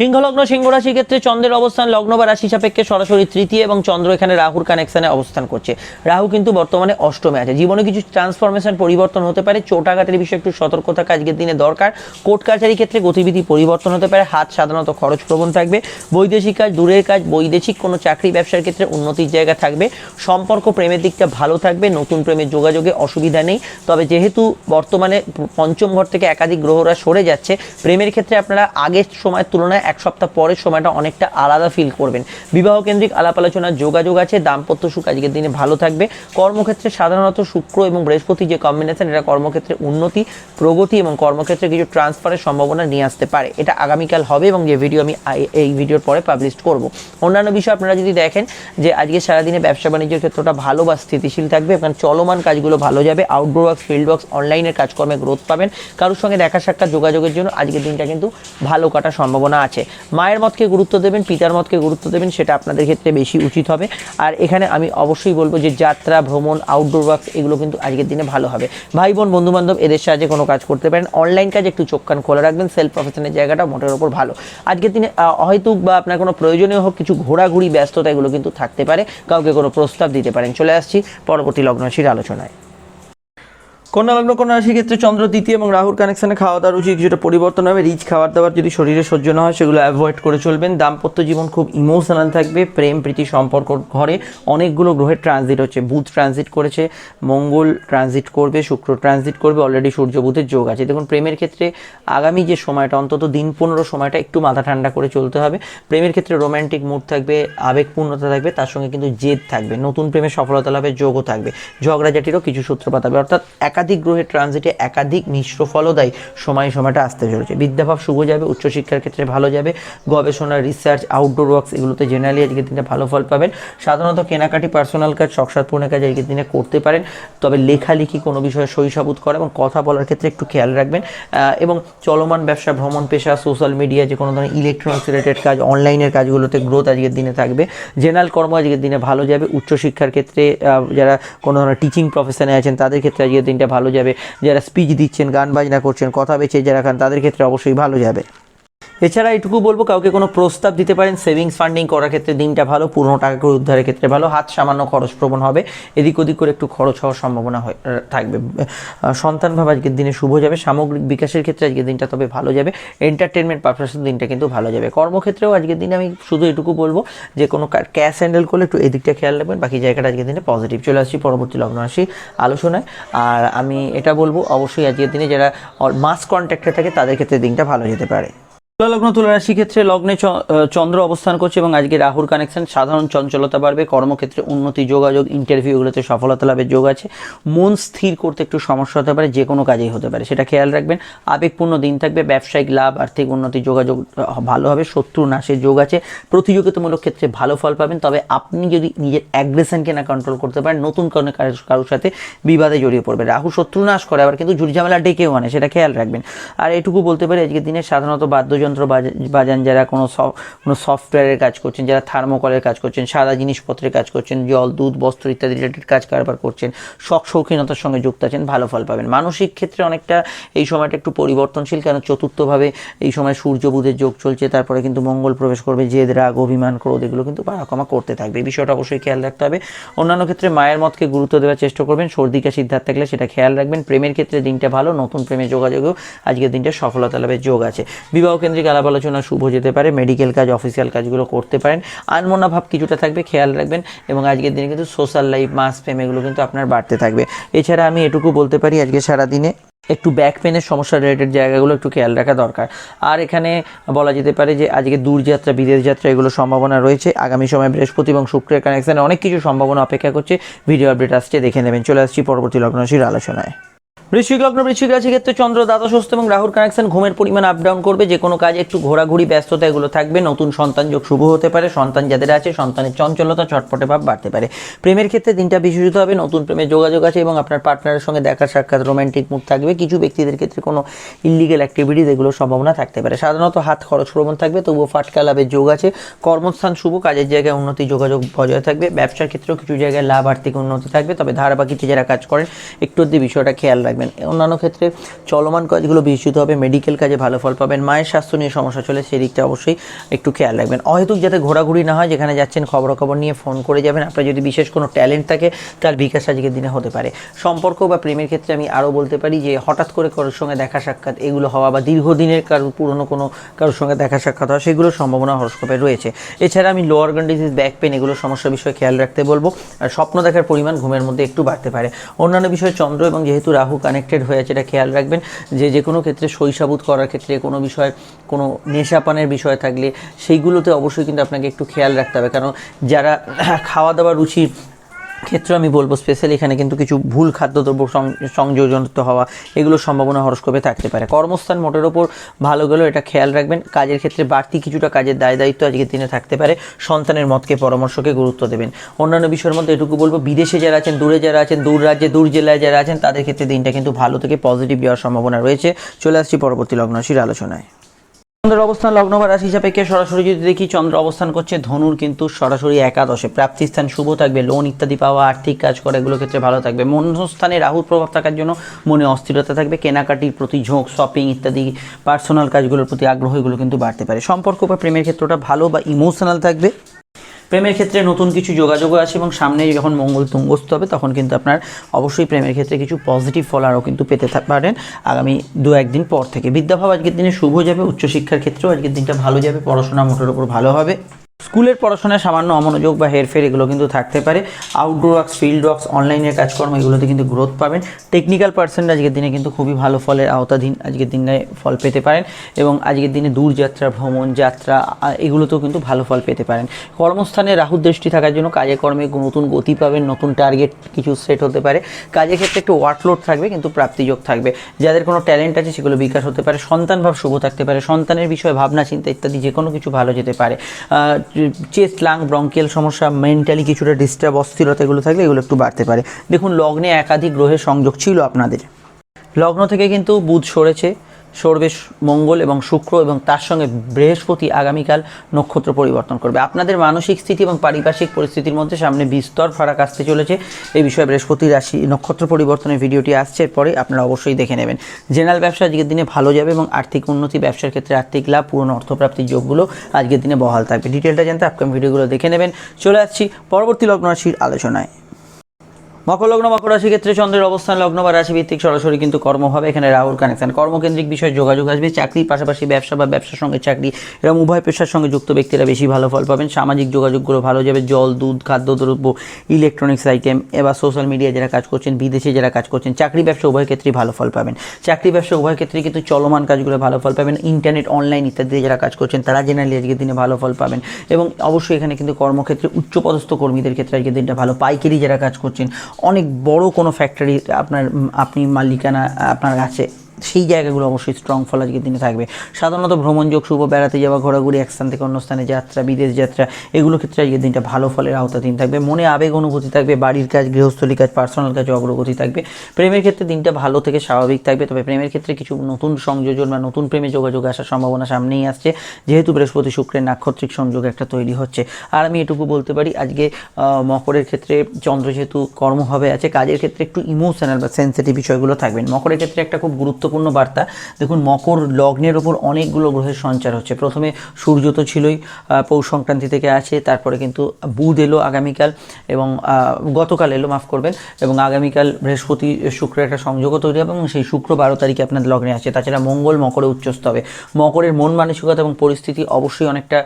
সিংহলগ্ন সিংহ রাশির ক্ষেত্রে চন্দ্রের অবস্থান লগ্ন বা রাশি সাপেক্ষে সরাসরি তৃতীয় এবং চন্দ্র এখানে রাহুর কানেকশনে অবস্থান করছে। রাহু কিন্তু বর্তমানে অষ্টমে আছে। জীবনে কিছু ট্রান্সফরমেশন পরিবর্তন হতে পারে। চোটাঘাতের বিষয়ে একটু সতর্ক থাকা আজকের দিনে দরকার। কোর্ট কাছারি ক্ষেত্রে গতিবিধি পরিবর্তন হতে পারে। হাত সাধারণত খরচ প্রবণ থাকবে। বৈদেশিক কাজ, দূরের কাজ, বৈদেশিক কোনো চাকরি ব্যবসার ক্ষেত্রে উন্নতির জায়গা থাকবে। সম্পর্ক প্রেমের দিকটা ভালো থাকবে। নতুন প্রেমের যোগাযোগে অসুবিধা নেই। তবে যেহেতু বর্তমানে পঞ্চম ঘর থেকে একাধিক গ্রহরা সরে যাচ্ছে, প্রেমের ক্ষেত্রে আপনারা আগের সময়ের তুলনায় এক সপ্তাহ পরের সময়টা অনেকটা আলাদা ফিল করবেন। বিবাহ কেন্দ্রিক আলাপ আলোচনার যোগাযোগ আছে, দাম্পত্য সুখ আজকের দিনে ভালো থাকবে। কর্মক্ষেত্রে সাধারণত শুক্র এবং বৃহস্পতি যে কম্বিনেশন এটা কর্মক্ষেত্রে উন্নতি, প্রগতি এবং কর্মক্ষেত্রে কিছু ট্রান্সফারের সম্ভাবনা নিয়ে আসতে পারে। এটা আগামীকাল হবে এবং যে ভিডিও আমি এই ভিডিওর পরে পাবলিশ করব। অন্যান্য বিষয় আপনারা যদি দেখেন যে আজকে সারাদিনে ব্যবসা বাণিজ্যের ক্ষেত্রটা ভালো বা স্থিতিশীল থাকবে এবং চলমান কাজগুলো ভালো যাবে আউটডোর ওয়ার্কস ফিল্ড ওয়ার্কস অনলাইনের কাজকর্মে গ্রোথ পাবেন। কারোর সঙ্গে দেখা সাক্ষাৎ যোগাযোগের জন্য আজকের দিনটা কিন্তু ভালো কাটার সম্ভাবনা আছে। মায়ের মতকে গুরুত্ব দেবেন, পিতার মতকে গুরুত্ব দেবেন, সেটা আপনাদের ক্ষেত্রে বেশি উচিত হবে। আর এখানে আমি অবশ্যই বলব যে যাত্রা, ভ্রমণ আউটডোর ওয়ার্কস এগুলো কিন্তু আজকের দিনে ভালো হবে। ভাই, বোন বন্ধু বান্ধব এদের সাহায্যে কোনো কাজ করতে পারেন। অনলাইন কাজ একটু চোখ কান খোলা রাখবেন সেলফ প্রফেশনের জায়গাটা মোটের ওপর ভালো। আজকের দিনে হয়তো বা আপনার কোনো প্রয়োজনীয় হোক, কিছু ঘোরাঘুরি, ব্যস্ততা এগুলো কিন্তু থাকতে পারে। কাউকে কোনো প্রস্তাব দিতে পারেন। চলে আসছি পরবর্তী লগ্নরাশির আলোচনায়। কন্যা লগ্ন কন্যা রাশির ক্ষেত্রে চন্দ্র দ্বিতীয় এবং রাহুর কানেকশনে খাওয়া দাওয়ার রুচি কিছুটা পরিবর্তন হবে। রিচ খাবার দাবার যদি শরীরে সহ্য না হয়, সেগুলো অ্যাভয়েড করে চলবেন। দাম্পত্য জীবন খুব ইমোশনাল থাকবে। প্রেম, প্রীতি, সম্পর্ক ঘরে অনেকগুলো গ্রহের ট্রানজিট হচ্ছে। বুধ ট্রানজিট করেছে, মঙ্গল ট্রানজিট করবে, শুক্র ট্রানজিট করবে অলরেডি সূর্য বুধের যোগ আছে। দেখুন, প্রেমের ক্ষেত্রে আগামী যে সময়টা, অন্তত দিন পনেরো সময়টা একটু মাথা ঠান্ডা করে চলতে হবে। প্রেমের ক্ষেত্রে রোম্যান্টিক মুড থাকবে, আবেগপূর্ণতা থাকবে, তার সঙ্গে কিন্তু জেদ থাকবে। নতুন প্রেমে সফলতা লাভের যোগও থাকবে। ঝগড়াঝাটিরও কিছু সূত্রপাত হবে। অর্থাৎ একাধিক গ্রহের ট্রানজিটে একাধিক মিশ্র ফলদায়ী সময় সময়টা আসতে চলেছে। বিদ্যাভাব শুভ যাবে, উচ্চশিক্ষার ক্ষেত্রে ভালো যাবে, গবেষণা রিসার্চ আউটডোর ওয়ার্কস এগুলোতে জেনারেলি আজকের দিনে ভালো ফল পাবেন। সাধারণত কেনাকাটি পার্সোনাল কাজ শখসাৎপূর্ণ কাজ আজকের দিনে করতে পারেন। তবে লেখালেখি কোনো বিষয়ে শৈশবোধ করা এবং কথা বলার ক্ষেত্রে একটু খেয়াল রাখবেন। এবং চলমান ব্যবসা, ভ্রমণ পেশা সোশ্যাল মিডিয়া যে কোনো ধরনের ইলেকট্রনিক্স রিলেটেড কাজ অনলাইনের কাজগুলোতে গ্রোথ আজকের দিনে থাকবে। জেনারেল কর্ম আজকের দিনে ভালো যাবে। উচ্চশিক্ষার ক্ষেত্রে যারা কোনো ধরনের টিচিং প্রফেশনে আছেন, তাদের ক্ষেত্রে আজকের দিনটা ভালো যাবে, যারা স্পিচ দিচ্ছেন, গান বাজনা করছেন, কথা বেছে যারা খান, তাদের ক্ষেত্রে অবশ্যই ভালো যাবে। এছাড়া এটুকু বলব, কাউকে কোনো প্রস্তাব দিতে পারেন সেভিংস ফান্ডিং করার ক্ষেত্রে দিনটা ভালো পুরনো টাকা করে উদ্ধারের ক্ষেত্রে ভালো, হাত সামান্য খরচ প্রবণ হবে, এদিক ওদিক করে একটু খরচ হওয়ার সম্ভাবনা থাকবে। সন্তান ভাব আজকের দিনে শুভ যাবে, সামগ্রিক বিকাশের ক্ষেত্রে আজকের দিনটা তবে ভালো যাবে এন্টারটেনমেন্ট পারপাসের দিনটা কিন্তু ভালো যাবে। কর্মক্ষেত্রেও আজকের দিনে আমি শুধু এটুকু বলব যে, কোনো ক্যাশ হ্যান্ডেল করলে একটু এদিকটা খেয়াল রাখবেন, বাকি জায়গাটা আজকের দিনে পজিটিভ চলে আসছি পরবর্তী লগ্ন আসি আলোচনায়। আর আমি এটা বলব, অবশ্যই আজকের দিনে যারা মাস কন্ট্যাক্টে থাকে, তাদের ক্ষেত্রে দিনটা ভালো যেতে পারে। লগ্ন তুলা রাশি ক্ষেত্রে লগ্নে চন্দ্র অবস্থান করছে এবং আজকে রাহুর কানেকশন সাধারণ চঞ্চলতা বাড়বে। কর্মক্ষেত্রে উন্নতি, যোগাযোগ ইন্টারভিউগুলোতে সফলতা লাভের যোগ আছে। মন স্থির করতে একটু সমস্যা হতে পারে, যে কোনো কাজেই হতে পারে। সেটা খেয়াল রাখবেন। আবেগপূর্ণ দিন থাকবে, ব্যবসায়িক লাভ, আর্থিক উন্নতি, যোগাযোগ ভালো হবে, শত্রু নাশের যোগ আছে। প্রতিযোগিতামূলক ক্ষেত্রে ভালো ফল পাবেন। তবে আপনি যদি নিজের অ্যাগ্রেশনকে না কন্ট্রোল করতে পারেন, নতুন কোনো কারো- কারোর সাথে বিবাদে জড়িয়ে পড়বে রাহু শত্রু নাশ করে, আবার কিন্তু ঝুড়ি-ঝামেলা ডেকেও আনে, সেটা খেয়াল রাখবেন। আর এটুকু বলতে পারি, আজকের দিনে সাধারণত বাদ্যযন্ত্র বাজান যারা কোনো কোনো সফটওয়্যারের কাজ করছেন, যারা থার্মোকলের কাজ করছেন, সাদা জিনিসপত্রের কাজ করছেন, জল, দুধ, বস্ত্র ইত্যাদি রিলেটেড কাজ কারবার করছেন, শখ শৌখিনতার সঙ্গে যুক্ত আছেন, ভালো ফল পাবেন। মানসিক ক্ষেত্রে অনেকটা এই সময়টা একটু পরিবর্তনশীল, কেন চতুর্থভাবে এই সময় সূর্য, বুধের যোগ চলছে, তারপরে কিন্তু মঙ্গল প্রবেশ করবে, জেদ, রাগ, অভিমান, ক্রোধ, এগুলো কিন্তু পারাকমা করতে থাকবে। এই বিষয়টা অবশ্যই খেয়াল রাখতে হবে। অন্যান্য ক্ষেত্রে মায়ের মতকে গুরুত্ব দেওয়ার চেষ্টা করবেন, সর্দি কাশির ধার থাকলে সেটা খেয়াল রাখবেন। প্রেমের ক্ষেত্রে দিনটা ভালো, নতুন প্রেমের যোগাযোগেও আজকের দিনটা সফলতা লাভের যোগ আছে। বিবাহ কেন্দ্রিক আলাপ আলোচনা শুভ যেতে পারে মেডিকেল কাজ অফিসিয়াল কাজগুলো করতে পারেন। আনমনা ভাব কিছুটা থাকবে, খেয়াল রাখবেন। এবং আজকের দিনে কিন্তু সোশ্যাল লাইফ মাস প্রেম এগুলো কিন্তু আপনার বাড়তে থাকবে। এছাড়া আমি এটুকু বলতে পারি, আজকে সারাদিনে একটু ব্যাক পেনের সমস্যা রিলেটেড জায়গাগুলো একটু খেয়াল রাখা দরকার। আর এখানে বলা যেতে পারে যে, আজকে দূরযাত্রা, বিদেশ যাত্রা এগুলো সম্ভাবনা রয়েছে। আগামী সময় বৃহস্পতি এবং শুক্রের কানেকশানে অনেক কিছু সম্ভাবনা অপেক্ষা করছে। ভিডিও আপডেট আসছে, দেখে নেবেন। চলে আসছি পরবর্তী লগ্নশীর আলোচনায়। বৃশ্চিক লগ্ন বৃশ্চিক রাশি ক্ষেত্রে চন্দ্র দ্বাদশস্থ এবং রাহুর কানেকশন ঘুমের পরিমাণ আপ ডাউন করবে। যে কোনো কাজে একটু ঘোরাঘুরি, ব্যস্ততা এগুলো থাকবে। নতুন সন্তান যোগ শুভ হতে পারে। সন্তান যাদের আছে, সন্তানের চঞ্চলতা চটপটে ভাব বাড়তে পারে। প্রেমের ক্ষেত্রে দিনটা বিশেষিত হবে। নতুন প্রেমের যোগাযোগ আছে এবং আপনার পার্টনারের সঙ্গে দেখা, সাক্ষাৎ রোমান্টিক মুড থাকবে। কিছু ব্যক্তিদের ক্ষেত্রে কোনো ইলিগেল অ্যাক্টিভিটিস এগুলোর সম্ভাবনা থাকতে পারে। সাধারণত হাত খরচ প্রবণ থাকবে। তবুও ফাটকা লাভের যোগ আছে। কর্মস্থান শুভ, কাজের জায়গায় উন্নতি, যোগাযোগ বজায় থাকবে। ব্যবসার ক্ষেত্রেও কিছু জায়গায় লাভ আর্থিক উন্নতি থাকবে। তবে ধারাবাহিকতে যারা কাজ করেন, একটু অব্দি বিষয়টা খেয়াল রাখবেন অন্যান্য ক্ষেত্রে চলমান কাজগুলো বিস্তৃত হবে মেডিকেল কাজে ভালো ফল পাবেন, মায়ের স্বাস্থ্য নিয়ে সমস্যা চলে, সেই দিকটা অবশ্যই একটু খেয়াল রাখবেন। অহেতুক যাতে ঘোরাঘুরি না হয়, যেখানে যাচ্ছেন, খবরাখবর নিয়ে ফোন করে যাবেন। আপনার যদি বিশেষ কোনো ট্যালেন্ট থাকে, তার বিকাশ আজকের দিনে হতে পারে। সম্পর্ক বা প্রেমের ক্ষেত্রে আমি আরও বলতে পারি যে, হঠাৎ করে কারোর সঙ্গে দেখা সাক্ষাৎ, এগুলো হওয়া বা দীর্ঘদিনের কারও পুরনো কোনো কারোর সঙ্গে দেখা সাক্ষাৎ হওয়া, সেগুলোর সম্ভাবনা হরস্কোপে রয়েছে। এছাড়া আমি লোয়ার গান ডিজিজ ব্যাক পেন এগুলো সমস্যার বিষয়ে খেয়াল রাখতে বলব। আর স্বপ্ন দেখার পরিমাণ ঘুমের মধ্যে একটু বাড়তে পারে। অন্যান্য বিষয়ে চন্দ্র এবং যেহেতু রাহু কানেক্টেড হয়ে আছে, এটা খেয়াল রাখবেন। যে যে কোনো ক্ষেত্রে শৈশাবুত করার ক্ষেত্রে কোনো বিষয়, কোনো নেশাপানের বিষয় থাকলে সেইগুলোতে অবশ্যই কিন্তু আপনাকে একটু খেয়াল রাখতে হবে। কারণ যারা খাওয়া দাওয়া রুচি ক্ষেত্রে আমি বলব স্পেশালি এখানে কিন্তু কিছু ভুল খাদ্যদ্রব্য সংযোজনিত হওয়া এগুলোর সম্ভাবনা হরস্কোপে থাকতে পারে। কর্মস্থান মোটের ওপর ভালো গেলেও এটা খেয়াল রাখবেন, কাজের ক্ষেত্রে বাড়তি কিছুটা কাজের দায় দায়িত্ব আজকের দিনে থাকতে পারে, সন্তানের মতকে পরামর্শকে গুরুত্ব দেবেন। অন্যান্য বিষয়ের মধ্যে এটুকু বলব, বিদেশে যারা আছেন, দূরে যারা আছেন, দূর রাজ্যে, দূর জেলায় যারা আছেন, তাদের ক্ষেত্রে দিনটা কিন্তু ভালো থেকে পজিটিভ যাওয়ার সম্ভাবনা রয়েছে। চলে আসছি পরবর্তী লগ্নশীর আলোচনায়। চন্দ্রের অবস্থান লগ্ন বা রাশি সাপেক্ষে সরাসরি যদি দেখি, চন্দ্র অবস্থান করছে, ধনুর কিন্তু সরাসরি একাদশে। প্রাপ্তিস্থান শুভ থাকবে, লোন ইত্যাদি পাওয়া, আর্থিক কাজ করা এগুলোর ক্ষেত্রে ভালো থাকবে। মনস্থানে রাহুর প্রভাব থাকার জন্য মনে অস্থিরতা থাকবে, কেনাকাটির প্রতি ঝোঁক শপিং ইত্যাদি পার্সোনাল কাজগুলোর প্রতি আগ্রহ, এগুলো কিন্তু বাড়তে পারে। সম্পর্ক বা প্রেমের ক্ষেত্রটা ভালো বা ইমোশনাল থাকবে। প্রেমের ক্ষেত্রে নতুন কিছু যোগাযোগও আছে এবং সামনে যখন মঙ্গল তুঙ্গস্থ হবে, তখন কিন্তু আপনার অবশ্যই প্রেমের ক্ষেত্রে কিছু পজিটিভ ফল আরও কিন্তু পেতে পারেন। আগামী দু একদিন পর থেকে। বিদ্যাভাব আজকের দিনে শুভ যাবে, উচ্চশিক্ষার ক্ষেত্রেও আজকের দিনটা ভালো যাবে পড়াশোনা মোটের ওপর ভালো হবে। স্কুলের পড়াশোনায় সামান্য অমনোযোগ বা হেরফের, এগুলো কিন্তু থাকতে পারে। আউটডোর ওয়ার্কস ফিল্ড ওয়ার্কস অনলাইনের কাজকর্ম, এগুলোতে কিন্তু গ্রোথ পাবেন। টেকনিক্যাল পার্সেন্ট আজকের দিনে কিন্তু খুবই ভালো ফলের আওতাধীন আজকের দিনে ফল পেতে পারেন এবং আজকের দিনে দূরযাত্রা, ভ্রমণ, যাত্রা এগুলোতেও কিন্তু ভালো ফল পেতে পারেন। কর্মস্থানে রাহুর দৃষ্টি থাকার জন্য কাজে কর্মে নতুন গতি পাবেন, নতুন টার্গেট কিছু সেট হতে পারে। কাজের ক্ষেত্রে একটু ওয়ার্কলোড থাকবে, কিন্তু প্রাপ্তিযোগ থাকবে। যাদের কোনো ট্যালেন্ট আছে, সেগুলো বিকাশ হতে পারে। সন্তান ভাব শুভ থাকতে পারে। সন্তানের বিষয়ে ভাবনা, চিন্তা ইত্যাদি যে কোনো কিছু ভালো যেতে পারে। চেস্ট লাং ব্রঙ্কিয়াল সমস্যা মেন্টালি কিছুটা ডিস্টার্ব অস্থিরতা এগুলো থাকলে এগুলো একটু বাড়তে পারে। দেখুন, লগ্নে একাধিক গ্রহের সংযোগ ছিল আপনাদের। লগ্ন থেকে কিন্তু বুধ সরেছে। সরবে মঙ্গল এবং শুক্র এবং তার সঙ্গে বৃহস্পতি আগামীকাল নক্ষত্র পরিবর্তন করবে। আপনাদের মানসিক স্থিতি এবং পারিপার্শ্বিক পরিস্থিতির মধ্যে সামনে বিস্তর ফারাক আসতে চলেছে। এই বিষয়ে বৃহস্পতি রাশি নক্ষত্র পরিবর্তনের ভিডিওটি আসছে পরে আপনারা অবশ্যই দেখে নেবেন। জেনারেল ব্যবসা আজকের দিনে ভালো যাবে এবং আর্থিক উন্নতি, ব্যবসার ক্ষেত্রে আর্থিক লাভ, পুরনো অর্থপ্রাপ্তির যোগগুলো আজকের দিনে বহাল থাকবে। ডিটেলটা জানতে আপকামিং ভিডিওগুলো দেখে নেবেন। চলে আসছি পরবর্তী লগ্ন রাশির আলোচনায়। মকর লগ্ন মকর রাশি ক্ষেত্রে চন্দ্রের অবস্থান, লগ্ন বা রাশি ভিত্তিক সরাসরি কিন্তু কর্ম হবে। এখানে রাহুল কানেকশন কর্মকেন্দ্রিক বিষয়ে যোগাযোগ আসবে, চাকরির পাশাপাশি ব্যবসা বা ব্যবসার সঙ্গে চাকরি এরকম উভয় পেশার সঙ্গে যুক্ত ব্যক্তিরা বেশি ভালো ফল পাবেন। সামাজিক যোগাযোগগুলো ভালো যাবে, জল, দুধ খাদ্যদ্রব্য ইলেকট্রনিক্স আইটেম এবার সোশ্যাল মিডিয়া যারা কাজ করছেন, বিদেশে যারা কাজ করছেন, চাকরি ব্যবসা উভয় ক্ষেত্রেই ভালো ফল পাবেন। চাকরি ব্যবসা উভয় ক্ষেত্রেই কিন্তু চলমান কাজগুলো ভালো ফল পাবেন। ইন্টারনেট অনলাইন ইত্যাদিতে যারা কাজ করছেন, তারা জেনারেলি আজকের দিনে ভালো ফল পাবেন। এবং অবশ্যই এখানে কিন্তু কর্মক্ষেত্রে উচ্চপদস্থ কর্মীদের ক্ষেত্রে আজকের দিনটা ভালো। পাইকারি যারা কাজ করছেন অনেক বড় কোনো ফ্যাক্টরি আপনার আপনি মালিকানা আপনার আছে সেই জায়গাগুলো অবশ্যই স্ট্রং ফল আজকের দিনে থাকবে। সাধারণত ভ্রমণ যোগ, শুভ বেড়াতে যাওয়া, ঘোরাঘুরি, এক স্থান থেকে অন্য স্থানে যাত্রা, বিদেশ যাত্রা, এগুলো ক্ষেত্রে আজকের দিনটা ভালো ফলের আওতাধীন থাকবে। মনে আবেগ, অনুভূতি থাকবে, বাড়ির কাজ, গৃহস্থলী কাজ পার্সোনাল কাজে, অগ্রগতি থাকবে। প্রেমের ক্ষেত্রে দিনটা ভালো থেকে স্বাভাবিক থাকবে, তবে প্রেমের ক্ষেত্রে কিছু নতুন সংযোজন বা নতুন প্রেমে যোগাযোগ আসার সম্ভাবনা সামনেই আসছে। যেহেতু বৃহস্পতি শুক্রের নাক্ষত্রিক সংযোগ একটা তৈরি হচ্ছে। আর আমি এটুকু বলতে পারি, আজকে মকরের ক্ষেত্রে চন্দ্র যেহেতু কর্মভাবে আছে, কাজের ক্ষেত্রে একটু ইমোশনাল বা সেন্সিটিভ বিষয়গুলো থাকবেন মকরের ক্ষেত্রে একটা খুব গুরুত্বপূর্ণ গুরুত্বপূর্ণ বার্তা। দেখুন, মকর লগ্নের ওপর অনেকগুলো গ্রহের সঞ্চার হচ্ছে। প্রথমে সূর্য তো ছিলই পৌষ সংক্রান্তি থেকে আছে, তারপরে কিন্তু বুধ এলো আগামীকাল এবং গতকাল এলো, মাফ করবেন, এবং আগামীকাল বৃহস্পতি, শুক্রের একটা সংযোগও তৈরি হবে এবং সেই শুক্র বারো তারিখে আপনার লগ্নে আছে। তাছাড়া মঙ্গল মকরে উচ্চস্থ হবে। মকরের মন মানসিকতা এবং পরিস্থিতি অবশ্যই অনেকটা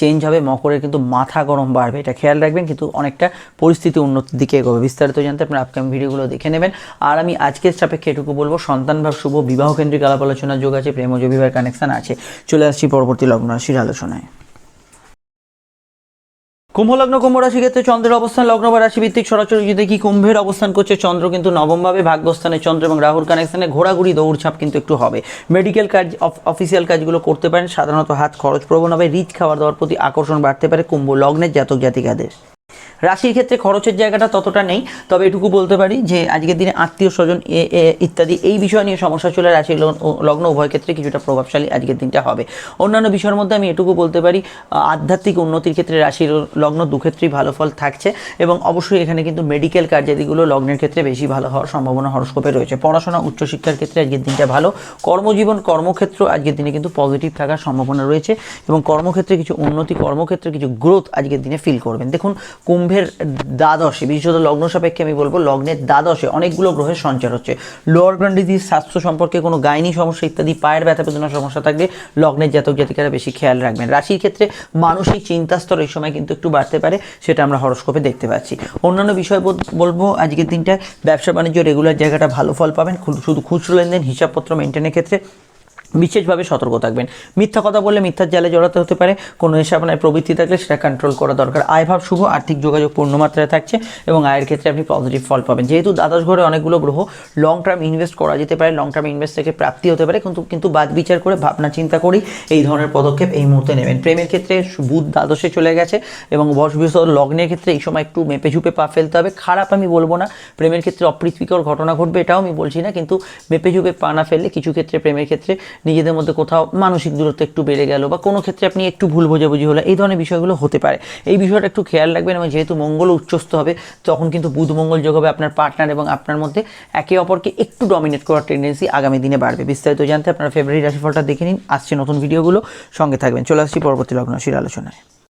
চেঞ্জ হবে। মকরের কিন্তু মাথা গরম বাড়বে, এটা খেয়াল রাখবেন, কিন্তু অনেকটা পরিস্থিতি উন্নতির দিকে এগোবে। বিস্তারিত জানতে আপনার আপকামিং ভিডিওগুলো দেখে নেবেন। আর আমি আজকের সাপেক্ষে এটুকু বলব সন্তান ভাব শুভ বিবাহ কেন্দ্রিক আলাপ আলোচনার যোগ আছে প্রেমজ বিবাহের কানেকশন আছে। চলে আসছি পরবর্তী লগ্ন রাশির আলোচনায়। কুম্ভলগ্ন কুম্ভ রাশি ক্ষেত্রে চন্দ্রের অবস্থান, লগ্ন বা রাশি ভিত্তিক সরাসরি যদি দেখি কুম্ভের অবস্থান করছে, চন্দ্র কিন্তু নবমভাবে ভাগ্যস্থানে চন্দ্র এবং রাহুর কানেকশানে ঘোরাঘুরি দৌড়ছাপ কিন্তু একটু হবে। মেডিকেল কাজ অফিসিয়াল কাজগুলো করতে পারেন, সাধারণত হাত খরচ প্রবণ হবে, রিচ খাবার দাবার প্রতি আকর্ষণ বাড়তে পারে কুম্ভ লগ্নের জাতক জাতিকাদের রাশির ক্ষেত্রে খরচের জায়গাটা ততটা নেই, তবে এটুকু বলতে পারি যে আজকের দিনে আত্মীয় স্বজন ইত্যাদি এই বিষয় নিয়ে সমস্যা চলে, রাশির লগ্ন- উভয় ক্ষেত্রে কিছুটা প্রভাবশালী আজকের দিনটা হবে। অন্যান্য বিষয়ের মধ্যে আমি এটুকু বলতে পারি আধ্যাত্মিক উন্নতির ক্ষেত্রে রাশির লগ্ন দুক্ষেত্রেই ভালো ফল থাকছে এবং অবশ্যই এখানে কিন্তু মেডিকেল কার্যাদিগুলো লগ্নের ক্ষেত্রে বেশি ভালো হওয়ার সম্ভাবনা হরস্কোপে রয়েছে। পড়াশোনা, উচ্চশিক্ষার ক্ষেত্রে আজকের দিনটা ভালো। কর্মজীবন, কর্মক্ষেত্র আজকের দিনে কিন্তু পজিটিভ থাকার সম্ভাবনা রয়েছে এবং কর্মক্ষেত্রে কিছু উন্নতি, কর্মক্ষেত্রে কিছু গ্রোথ আজকের দিনে ফিল করবেন। দেখুন কুম্ভের দ্বাদশে, বিশেষত লগ্ন সাপেক্ষে আমি বলব লগ্নের দ্বাদশে অনেকগুলো গ্রহের সঞ্চার হচ্ছে। লোয়ার গ্রান্ড স্বাস্থ্য সম্পর্কে কোনো গাইনি সমস্যা ইত্যাদি, পায়ের ব্যথা বেদনার সমস্যা থাকলে লগ্নের জাতক জাতিকারা বেশি খেয়াল রাখবেন। রাশির ক্ষেত্রে মানসিক চিন্তাস্তর এই সময় কিন্তু একটু বাড়তে পারে, সেটা আমরা হরস্কোপে দেখতে পাচ্ছি। অন্যান্য বিষয় বল- বলব, আজকের দিনটায় ব্যবসা বাণিজ্য রেগুলার জায়গাটা ভালো ফল পাবেন। শুধু খুচরো লেনদেন, হিসাবপত্র মেনটেনের ক্ষেত্রে বিশেষভাবে সতর্ক থাকবেন। মিথ্যা কথা বললে মিথ্যার জালে জড়াতে হতে পারে। কোনো হিসাবনায় প্রবৃত্তি থাকলে সেটা কন্ট্রোল করা দরকার। আয়ভাব শুভ, আর্থিক যোগাযোগ পূর্ণমাত্রায় থাকছে এবং আয়ের ক্ষেত্রে আপনি পজিটিভ ফল পাবেন। যেহেতু দ্বাদশ ঘরে অনেকগুলো গ্রহ লং টার্ম ইনভেস্ট করা যেতে পারে লং টার্ম ইনভেস্ট থেকে প্রাপ্তি হতে পারে। কিন্তু কিন্তু বাদ বিচার করে, ভাবনা চিন্তা করি এই ধরনের পদক্ষেপ এই মুহূর্তে নেবেন। প্রেমের ক্ষেত্রে বুধ দ্বাদশে চলে গেছে এবং বর্ষ বৃহস্পতি লগ্নের ক্ষেত্রে এই সময় একটু মেপে ঝুপে পা ফেলতে হবে। খারাপ আমি বলব না। প্রেমের ক্ষেত্রে অপ্রীতিকর ঘটনা ঘটবে এটাও আমি বলছি না। কিন্তু মেপে ঝুপে পা না ফেললে কিছু ক্ষেত্রে প্রেমের ক্ষেত্রে নিজেদের মধ্যে কোথাও মানসিক দূরত্ব একটু বেড়ে গেল বা কোনো ক্ষেত্রে আপনি একটু ভুল বোঝাবুঝি হলো এই ধরনের বিষয়গুলো হতে পারে। এই বিষয়টা একটু খেয়াল রাখবেন এবং যেহেতু মঙ্গল উচ্চস্থ হবে, তখন কিন্তু বুধ মঙ্গল যোগ হবে আপনার পার্টনার এবং আপনার মধ্যে একে অপরকে একটু ডমিনেট করার টেন্ডেন্সি আগামী দিনে বাড়বে। বিস্তারিত জানতে আপনারা ফেব্রুয়ারি রাশিফলটা দেখে নিন। আসছে নতুন ভিডিওগুলো সঙ্গে থাকবেন। চলে আসছি পরবর্তী লগ্নশীল আলোচনায়।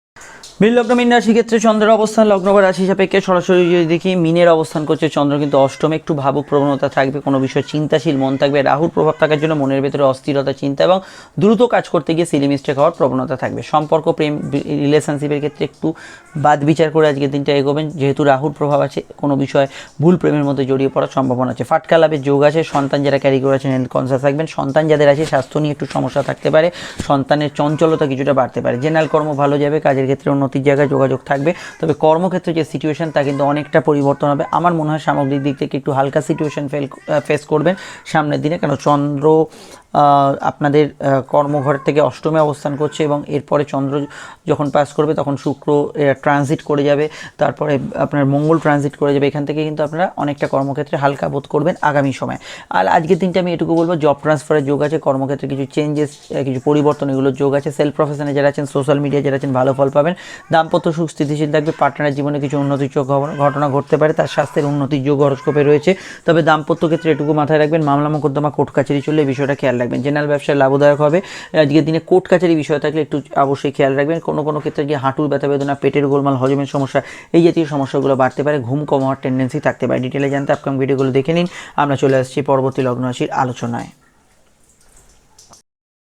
মীন লগ্ন মীন রাশি ক্ষেত্রে চন্দ্রের অবস্থান লগ্ন বা রাশি সাপেক্ষে সরাসরি যদি দেখি মিনের অবস্থান করছে চন্দ্র, কিন্তু অষ্টমে একটু ভাবুক প্রবণতা থাকবে, কোনো বিষয়ে চিন্তাশীল মন থাকবে, রাহুর প্রভাব থাকার জন্য মনের ভেতরে অস্থিরতা, চিন্তা এবং দ্রুত কাজ করতে গিয়ে সিলি মিস্টেক হওয়ার প্রবণতা থাকবে। সম্পর্ক, প্রেম রিলেশনশিপের ক্ষেত্রে একটু বাদ বিচার করে আজকের দিনটা এগোবেন। যেহেতু রাহুর প্রভাব আছে, কোনো বিষয়ে ভুল প্রেমের মধ্যে জড়িয়ে পড়ার সম্ভাবনা আছে। ফাটকা লাভের যোগ আছে, সন্তান যারা ক্যারি করেছেন হেলথ কনসাস থাকবেন। সন্তান যাদের আছে, স্বাস্থ্য নিয়ে একটু সমস্যা থাকতে পারে। সন্তানের চঞ্চলতা কিছুটা বাড়তে পারে। জেনারেল কর্ম ভালো যাবে, কাজের ক্ষেত্রে উন্নতির জায়গায় যোগাযোগ থাকবে। তবে কর্মক্ষেত্রে যে সিচুয়েশন তা কিন্তু অনেকটা পরিবর্তন হবে। আমার মনে হয় সামগ্রিক দিক থেকে একটু হালকা সিচুয়েশন ফেল ফেস করবেন সামনের দিনে। কেন? চন্দ্র আপনাদের কর্মঘর থেকে অষ্টমে অবস্থান করছে এবং এরপরে চন্দ্র যখন পাস করবে তখন শুক্র ট্রানজিট করে যাবে। তারপরে আপনার মঙ্গল ট্রানজিট করে যাবে। এখান থেকে কিন্তু আপনারা অনেকটা কর্মক্ষেত্রে হালকা বোধ করবেন আগামী সময়। আর আজকের দিনটা আমি এটুকু বলব জব ট্রান্সফারের যোগ আছে, কর্মক্ষেত্রে কিছু চেঞ্জেস কিছু পরিবর্তন এগুলোর যোগ আছে। সেলফ প্রফেশনে যারা আছেন সোশ্যাল মিডিয়া যারা আছেন, ভালো ফল পাবেন। দাম্পত্য সুখ স্থিতিশীল থাকবে পার্টনারের জীবনে কিছু উন্নতির চোখ ঘটনা ঘটতে পারে, তার স্বাস্থ্যের উন্নতির যোগ হরস্কোপে রয়েছে। তবে দাম্পত্য ক্ষেত্রে এটুকু মাথায় রাখবেন মামলা মোকদ্দমা কোর্ট কাছারি চললে বিষয়টা খেয়াল রাখবেন। জেনারেল ব্যবসায় লাভদায়ক হবে। আজকের দিনে কোর্ট কাছারি বিষয় থাকলে একটু অবশ্যই খেয়াল রাখবেন। কোনো কোনো ক্ষেত্রে গিয়ে হাঁটুর ব্যথা বেদনা, পেটের গোলমাল, হজমের সমস্যা এই জাতীয় সমস্যাগুলো বাড়তে পারে। ঘুম কম হওয়ার টেন্ডেন্সি থাকতে পারে। ডিটেলে জানতে আপকাম ভিডিওগুলো দেখে নিন। আমরা চলে আসছি পরবর্তী লগ্ন রাশির আলোচনায়।